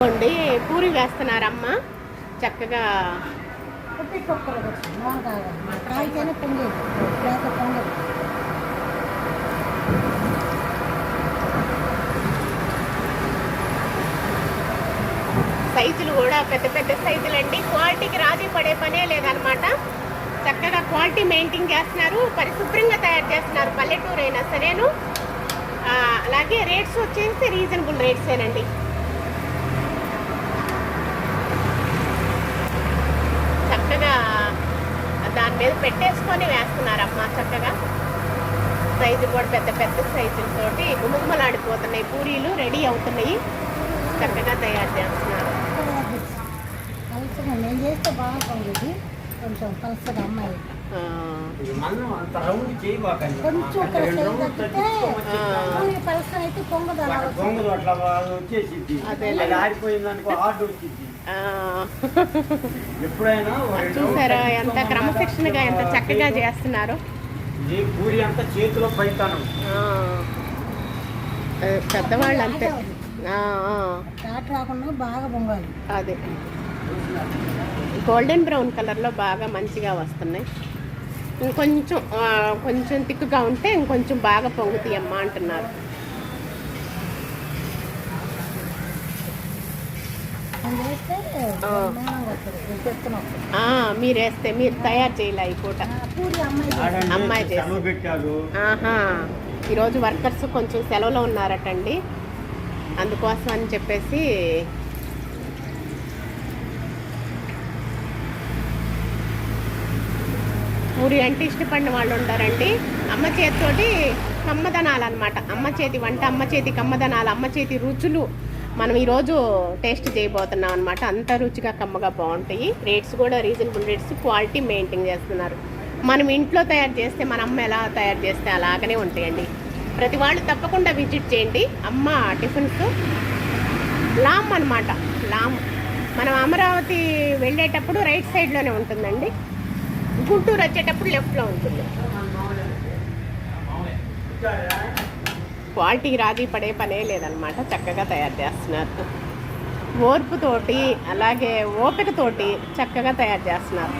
అండి పూరి వేస్తున్నారమ్మ. చక్కగా సైజులు కూడా పెద్ద పెద్ద సైజులు అండి క్వాలిటీకి రాజీ పడే పనే లేదనమాట చక్కగా క్వాలిటీ మెయింటైన్ చేస్తున్నారు పరిశుభ్రంగా తయారు చేస్తున్నారు పల్లెటూరు అయినా సరేను అలాగే రేట్స్ వచ్చేసి రీజనబుల్ రేట్సేనండి చక్కగా మీద పెట్టేసుకొని వేస్తున్నారమ్మా చక్కగా. సైజు కూడా పెద్ద పెద్ద సైజులతోటి గుమగుమలాడిపోతున్నాయి పూరీలు రెడీ అవుతున్నాయి. చక్కగా తయారు చేస్తున్నారు. నేను చేస్తే కొంచెం అమ్మాయి. కొంచెం పలస అయితే పొంగదు అట్లా. అది ఆరిపోయింది అనుకో హార్డ్ వచ్చింది చూసారా ఎంత క్రమశిక్షణగా ఎంత చక్కగా చేస్తున్నారు? పూరి అంతా చేతిలో పైతాను. పెద్దవాళ్ళు అంతే రాకుండా బాగా పొంగాలి. అదే. గోల్డెన్ బ్రౌన్ కలర్లో బాగా మంచిగా వస్తున్నాయి. ఇంకొంచెం కొంచెం తిక్కుగా ఉంటే ఇంకొంచెం బాగా పొంగుతాయి అమ్మ అంటున్నారు. ఆ, మీరేస్తే మీరు తయారు చేయలే ఈ పూట. ఆ, పూరి అమ్మాయి ఈరోజు వర్కర్స్ కొంచెం సెలవులో ఉన్నారటండి. అందుకోసం అని చెప్పేసి పూరి అంటే ఇష్టపడిన వాళ్ళు ఉంటారండి అమ్మ చేతితోటి కమ్మదనాలు అనమాట అమ్మ చేతి వంట అమ్మ చేతి కమ్మదనాలు అమ్మ చేతి రుచులు మనం ఈరోజు టేస్ట్ చేయబోతున్నాం అనమాట అంత రుచిగా కమ్మగా బాగుంటాయి. రేట్స్ కూడా రీజనబుల్ రేట్స్. క్వాలిటీ మెయింటైన్ చేస్తున్నారు. మనం ఇంట్లో తయారు చేస్తే మన అమ్మ ఎలా తయారు చేస్తే అలాగనే ఉంటాయండి. ప్రతి వాళ్ళు తప్పకుండా విజిట్ చేయండి. అమ్మ టిఫిన్స్ లామ్ అనమాట లామ్. మనం అమరావతి వెళ్ళేటప్పుడు రైట్ సైడ్లోనే ఉంటుందండి. గుంటూరు వచ్చేటప్పుడు లెఫ్ట్లో ఉంటుంది. క్వాలిటీ రాజీ పడే పనే లేదనమాట చక్కగా తయారు చేస్తున్నారు. ఓర్పుతోటి అలాగే ఓపికతోటి చక్కగా తయారు చేస్తున్నారు.